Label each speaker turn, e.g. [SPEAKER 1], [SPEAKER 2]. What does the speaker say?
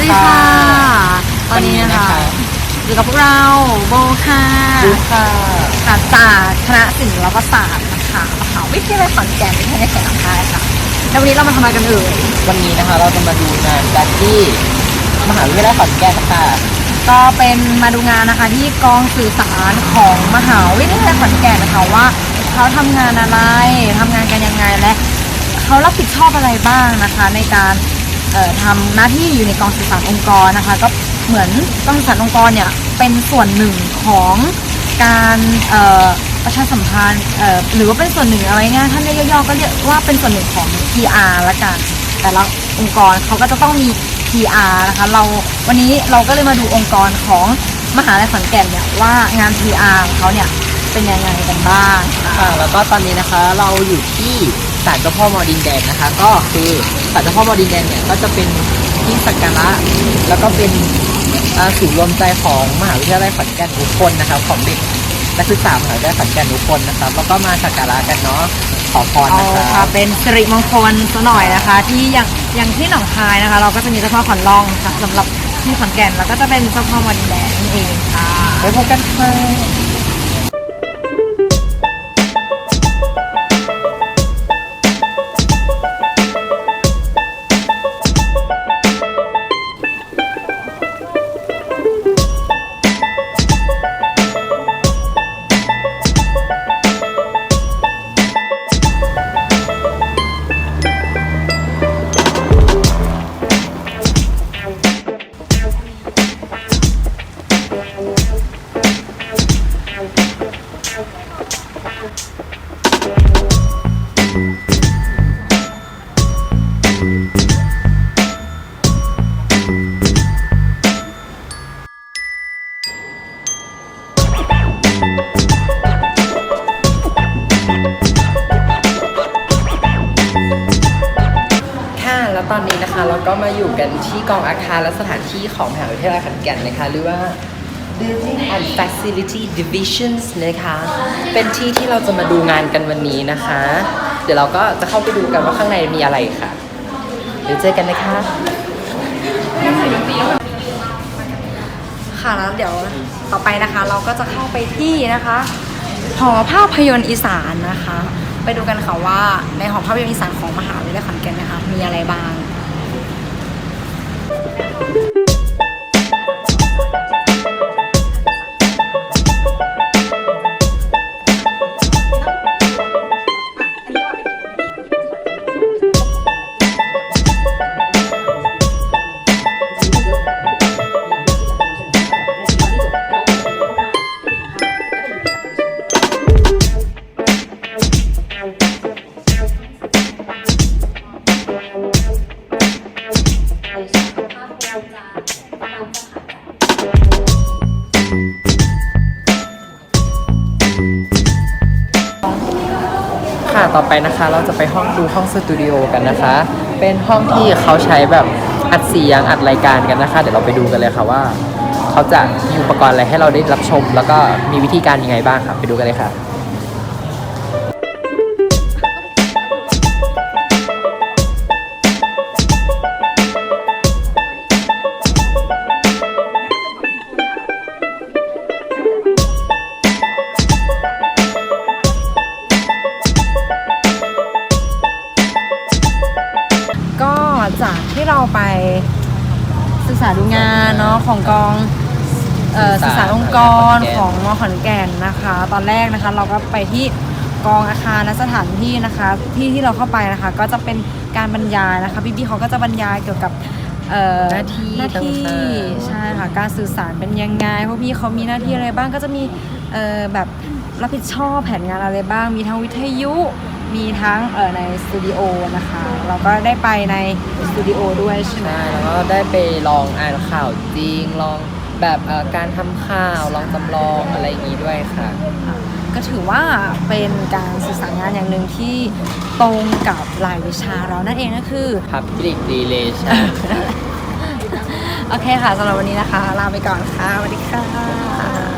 [SPEAKER 1] วัสดีค่ะ
[SPEAKER 2] ตอนนี้นะคะอยู่กับพวกเราโบค่ะ
[SPEAKER 1] ดูค่ะ
[SPEAKER 2] ศาสตร์จากคณะศิลป์ศาสตร์นะคะมหาวิทยาลัยขอนแก่นประเทศไทยนะคะแล้ววันนี้เรามาทำอะไรกันอื่น
[SPEAKER 1] วันนี้นะคะเราจะมาดูงานดัตตี้มหาวิทยาลัยขอนแก่นค่ะ
[SPEAKER 2] ก็เป็นมาดูงานนะคะที่กองสื่อสารของมหาวิทยาลัยขอนแก่นนะคะว่าเขาทำงานอะไรทำงานกันยังไงและเขารับผิดชอบอะไรบ้างนะคะ ในการ ทำหน้าที่อยู่ในกองสื่อสารองค์กรนะคะ ก็เหมือนกองสื่อสารองค์กรเนี่ยเป็นส่วนหนึ่งของการประชาสัมพันธ์หรือว่าเป็นส่วนหนึ่งอะไรง่ายท่านได้ย่อๆก็เรียกว่าเป็นส่วนหนึ่งของ PR ละกัน แต่ละองค์กรเขาก็จะต้องมี PR นะคะเราวันนี้เราก็เลยมาดูองค์กรของมหาลัยขอนแก่นเนี่ยว่างาน PR ของเขาเนี่ยเป็นยังไงกันบ้างค่ะ
[SPEAKER 1] แล้วก็ตอนนี้นะคะเราอยู่ที่ ศาลเจ้าพ่อมอดินแดงนะคะ ก็คือศาลเจ้าพ่อมอดินแดงเนี่ยก็จะเป็นที่สักการะแล้วก็เป็นอ่าศูนย์รวมใจของมหาวิทยาลัยขอนแก่นทุกคนนะคะของเด็กนักศึกษามหาวิทยาลัยขอนแก่นทุกคนนะคะแล้วก็มาสักการะกันเนาะขอพร
[SPEAKER 2] เอา
[SPEAKER 1] นะคะ
[SPEAKER 2] ค่ะเป็นสิริมงคลซะหน่อยนะคะ ที่อย่างอย่างที่หนองคายนะคะ เราก็จะมีเจ้าพ่อขอนล่องค่ะสำหรับที่ขอนแก่นแล้วก็จะเป็นเจ้าพ่อมอดินแดงนั่นเองค่ะ
[SPEAKER 1] ไปพบกันค่ะ แล้วตอนนี้นะคะเราก็มาอยู่กันที่กองอาคารและสถานที่ของมหาวิทยาลัยขอนแก่นนะคะ หรือว่า Building and Facility Divisions นะคะ เป็นที่ที่เราจะมาดูงานกันวันนี้นะคะ เดี๋ยวเราก็จะเข้าไปดูกันว่าข้างในมีอะไรค่ะ ดี๋ยวเจอกันนะคะ
[SPEAKER 2] ค่ะแล้วเดี๋ยวต่อไปนะคะ เราก็จะเข้าไปที่นะคะหอภาพยนตร์อีสานนะคะ ไปดูกันค่ะว่าในหอภาพยนตร์อีสานของมหาวิทยาลัยขอนแก่นนะคะ มีอะไรบ้าง
[SPEAKER 1] ค่ะต่อไปนะคะเราจะไปห้องดูห้องสตูดิโอกันนะคะ เป็นห้องที่เขาใช้แบบอัดเสียงอัดรายการกันนะคะ เดี๋ยวเราไปดูกันเลยค่ะว่า เขาจะมีอุปกรณ์อะไรให้เราได้รับชม แล้วก็มีวิธีการยังไงบ้างค่ะ ไปดูกันเลยค่ะ
[SPEAKER 2] เราไปศึกษาดูงานเนาะของกองเอ่อ
[SPEAKER 1] ศึ
[SPEAKER 2] ศึก
[SPEAKER 1] ก
[SPEAKER 2] ษา
[SPEAKER 1] ษา
[SPEAKER 2] องค์กร
[SPEAKER 1] ข
[SPEAKER 2] ข
[SPEAKER 1] อ
[SPEAKER 2] องงมขอนแก่นนะคะ ตอนแรกนะคะเราก็ไปที่กองอาคารและสถานที่นะคะที่ที่เราเข้าไปนะคะ ก็จะเป็นการบรรยายนะคะพี่ๆเขาก็จะบรรยายเกี่ยวกับเอ่อ
[SPEAKER 1] หน้าที่
[SPEAKER 2] หน้าที่
[SPEAKER 1] ต่างๆ
[SPEAKER 2] ใช่ค่ะการสื่อสารเป็นยังไงพวกพี่เขามีหน้าที่อะไรบ้างก็จะมีเอ่อแบบรับผิดชอบแผนงานอะไรบ้างมีทั้งวิทยุ มีทั้งเอ่อในสตูดิโอนะคะ เราก็ได้ไปในสตูดิโอด้วยใช่ไหม
[SPEAKER 1] ใช่แล้วก็ได้ไปลองอ่านข่าวจริง ลองแบบเอ่อการทำข่าวลองจำลองอะไรอย่างนี้ด้วยค่ะ
[SPEAKER 2] ค่ะก็ถือว่าเป็นการสื่อสารงานอย่างหนึ่งที่ตรงกับรายวิชาเรานั่นเองก็คือ
[SPEAKER 1] Public Relation
[SPEAKER 2] โอเคค่ะสำหรับวันนี้นะคะ ลาไปก่อนค่ะสวัสดีค่ะ